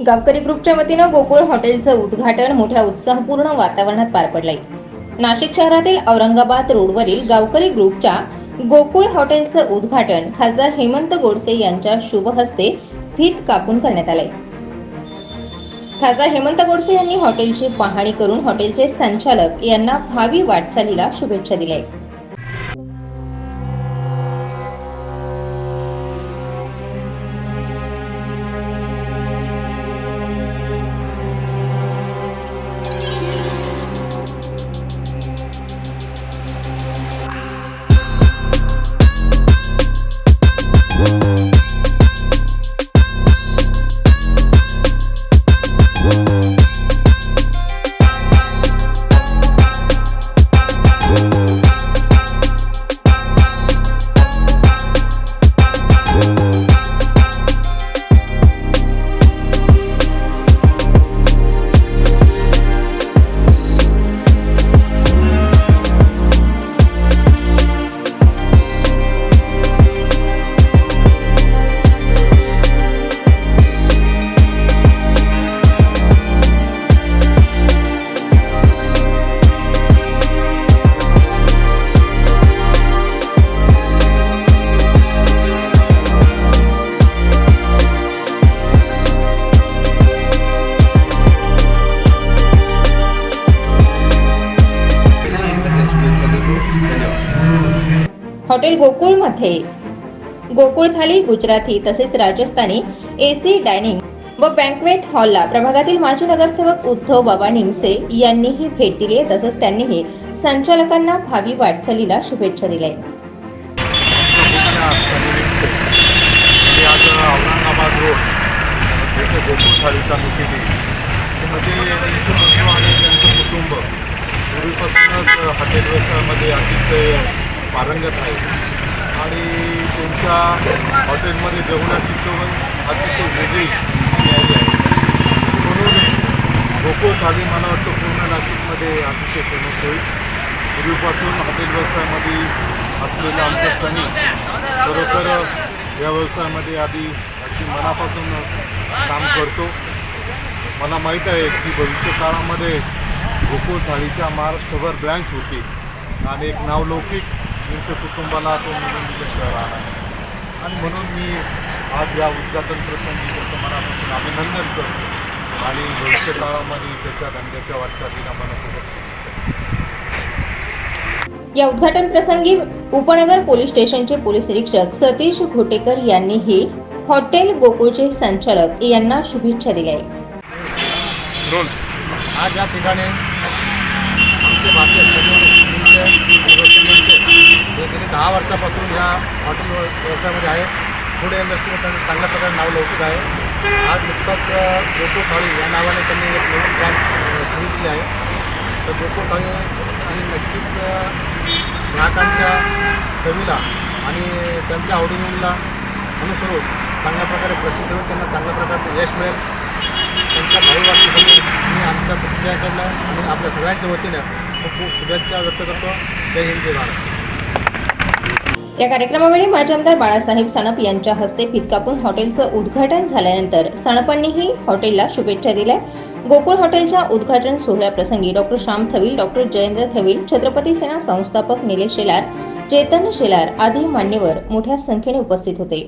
गावकरी ग्रुपच्या वतीनं गोकुळ हॉटेलचं उद्घाटन मोठ्या उत्साहपूर्ण वातावरणात पार पडलंय. नाशिक शहरातील औरंगाबाद रोडवरील गावकरी ग्रुपच्या गोकुळ हॉटेलचं उद्घाटन खासदार हेमंत गोडसे यांच्या शुभ हस्ते फीत कापून करण्यात आलंय. खासदार हेमंत गोडसे यांनी हॉटेलची पाहणी करून हॉटेलचे संचालक यांना भावी वाटचालीला शुभेच्छा दिल्या हॉटेल गोकुळमध्ये. गोकुळ थाली गुजराती तसेच राजस्थानी एसी डायनिंग व बँकवेट हॉलला प्रभागातील माजी नगरसेवक उद्धव बाबा निमसे यांनीही भेट दिली आहे. तसंच त्यांनीही संचालकांना भावी वाटचालीला शुभेच्छा दिल्या आहेत. आज औरंगाबाद रोड येथे गोकुळ थाळीचा नुकेली त्यामध्ये त्यांचे आणि त्यांचं कुटुंब पूर्वीपासूनच हॉटेल व्यवसायामध्ये अतिशय पारंगत आहे. आणि तुमच्या हॉटेलमध्ये जेवणाची चव अतिशय वेगळी मिळाली आहे. म्हणून गोकुळ थाळी मला वाटतं पूर्ण नाशिकमध्ये अतिशय फेमस होईल. पूर्वीपासून हॉटेल व्यवसायामध्ये असलेलं आमचं सनी खरोखर या व्यवसायामध्ये आधी अगदी मनापासून काम करतो. मला माहीत आहे की भविष्यकाळामध्ये गोकुळ थाळीच्या महाराष्ट्रभर ब्रँच होती आणि एक नावलौकिक तुमच्या कुटुंबाला तो निवडून दिल्याशिवाय राहणार. आणि म्हणून मी आज या उद्घाटन प्रसंगी त्याचं मनापासून अभिनंदन करतो आणि भविष्य काळामध्ये त्याच्या धंद्याच्या वाटचालीला मनपूर्वक शुभेच्छा या उद्घाटन प्रसंगी उपनगर पोलीस स्टेशनचे पोलीस निरीक्षक सतीश घोटेकर यांनीही हॉटेल गोकुळचे संचालक यांना शुभेच्छा दिल्या. आज या ठिकाणी आमचे भारतीय वर्षापासून या हॉटेल व्यवसायामध्ये आहे. पुढे इंडस्ट्रीमध्ये त्यांनी चांगल्या प्रकारे नाव लौकिक आहे. आज नुकताच गोकुळ थाळी या नावाने त्यांनी एक नवीन ब्रँच सुरू केली आहे. तर गोकुळ थाळी ही नक्कीच ग्राहकांच्या चवीला आणि त्यांच्या आवडीनिवडीला अनुसरून चांगल्या प्रकारे प्रसिद्ध होईल त्यांना चांगल्या प्रकारचं यश मिळेल. त्यांच्या भावी वाटण्यासाठी मी आमच्या कुटुंबियाकडनं आणि आपल्या सगळ्यांच्या वतीनं खूप खूप शुभेच्छा व्यक्त करतो. जय हिंद जय भारत. या कार्यक्रमावेळी माजी आमदार बाळासाहेब सानप यांच्या हस्ते फितकापून हॉटेलचं उद्घाटन झाल्यानंतर सानपांनीही हॉटेलला शुभेच्छा दिल्या. गोकुळ हॉटेलच्या उद्घाटन सोहळ्याप्रसंगी डॉक्टर श्याम थविल डॉक्टर जयेंद्र थविल छत्रपती सेना संस्थापक निलेश शेलार चेतन शेलार आदी मान्यवर मोठ्या संख्येने उपस्थित होते.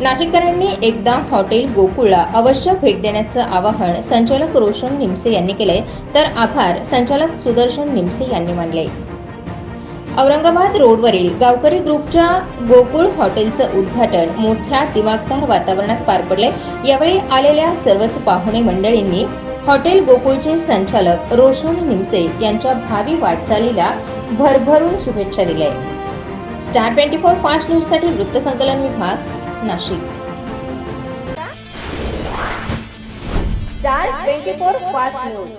नाशिककरांनी एकदा हॉटेल गोकुळला अवश्य भेट देण्याचं आवाहन संचालक रोशन निमसे यांनी केले तर आभार संचालक सुदर्शन निमसे यांनी मानले औरंगाबाद रोडवरील गावकरी ग्रुपच्या गोकुळ हॉटेलचं उद्घाटन मोठ्या दिमागदार वातावरणात पार पडले यावेळी आलेल्या सर्वच पाहुणे मंडळींनी हॉटेल गोकुळचे संचालक रोशन निमसे यांच्या भावी वाटचालीला भरभरून शुभेच्छा दिल्या. स्टार ट्वेंटी फोर फास्ट न्यूजसाठी वृत्तसंकलन विभाग Nashik. Star twenty four fast news.